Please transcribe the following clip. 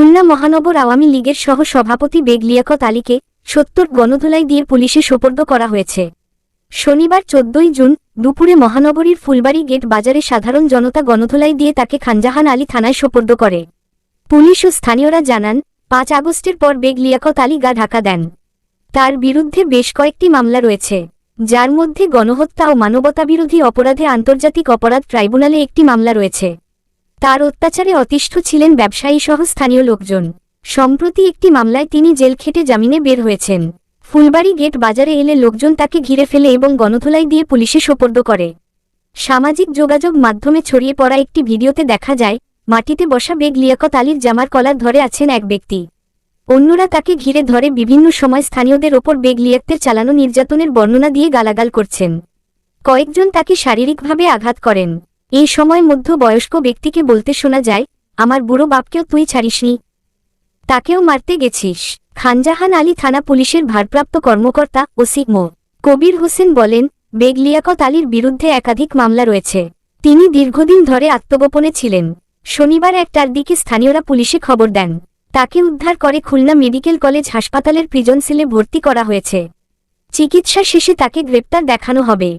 খুলনা মহানগর আওয়ামী লীগের সহ সভাপতি বেগ লিয়াকত আলীকে সত্তর গণধোলাই দিয়ে পুলিশে সোপর্দ করা হয়েছে। শনিবার চোদ্দই জুন দুপুরে মহানগরীর ফুলবাড়ি গেট বাজারে সাধারণ জনতা গণধোলাই দিয়ে তাকে খানজাহান আলী থানায় সোপর্দ করে। পুলিশ ও স্থানীয়রা জানান, পাঁচ আগস্টের পর বেগ লিয়াকত আলী গা ঢাকা দেন। তার বিরুদ্ধে বেশ কয়েকটি মামলা রয়েছে, যার মধ্যে গণহত্যা ও মানবতাবিরোধী অপরাধে আন্তর্জাতিক অপরাধ ট্রাইব্যুনালে একটি মামলা রয়েছে। তার অত্যাচারে অতিষ্ঠ ছিলেন ব্যবসায়ী সহ স্থানীয় লোকজন। সম্প্রতি একটি মামলায় তিনি জেল খেটে জামিনে বের হয়েছেন। ফুলবাড়ি গেট বাজারে এলে লোকজন তাকে ঘিরে ফেলে এবং গণধোলাই দিয়ে পুলিশে সোপর্দ করে। সামাজিক যোগাযোগ মাধ্যমে ছড়িয়ে পড়া একটি ভিডিওতে দেখা যায়, মাটিতে বসা বেগ লিয়াকত আলীর জামার কলার ধরে আছেন এক ব্যক্তি। অন্যরা তাকে ঘিরে ধরে বিভিন্ন সময় স্থানীয়দের ওপর বেগ লিয়াকতের চালানো নির্যাতনের বর্ণনা দিয়ে গালাগাল করছেন। কয়েকজন তাকে শারীরিকভাবে আঘাত করেন। এই সময় মধ্য বয়স্ক ব্যক্তিকে বলতে শোনা যায়, আমার বুড়ো বাপকেও তুই ছাড়িসনি। তাকেও মারতে গেছিস। খানজাহান আলী থানা পুলিশের ভারপ্রাপ্ত কর্মকর্তা ওসি মো. কবির হোসেন বলেন বেগ লিয়াকত আলীর বিরুদ্ধে একাধিক মামলা রয়েছে। তিনি দীর্ঘদিন ধরে আত্মগোপনে ছিলেন। শনিবার একটার দিকে স্থানীয়রা পুলিশে খবর দেন। তাকে উদ্ধার করে খুলনা মেডিকেল কলেজ হাসপাতালের প্রিজন সেলে ভর্তি করা হয়েছে। চিকিৎসা শেষে তাকে গ্রেপ্তার দেখানো হবে।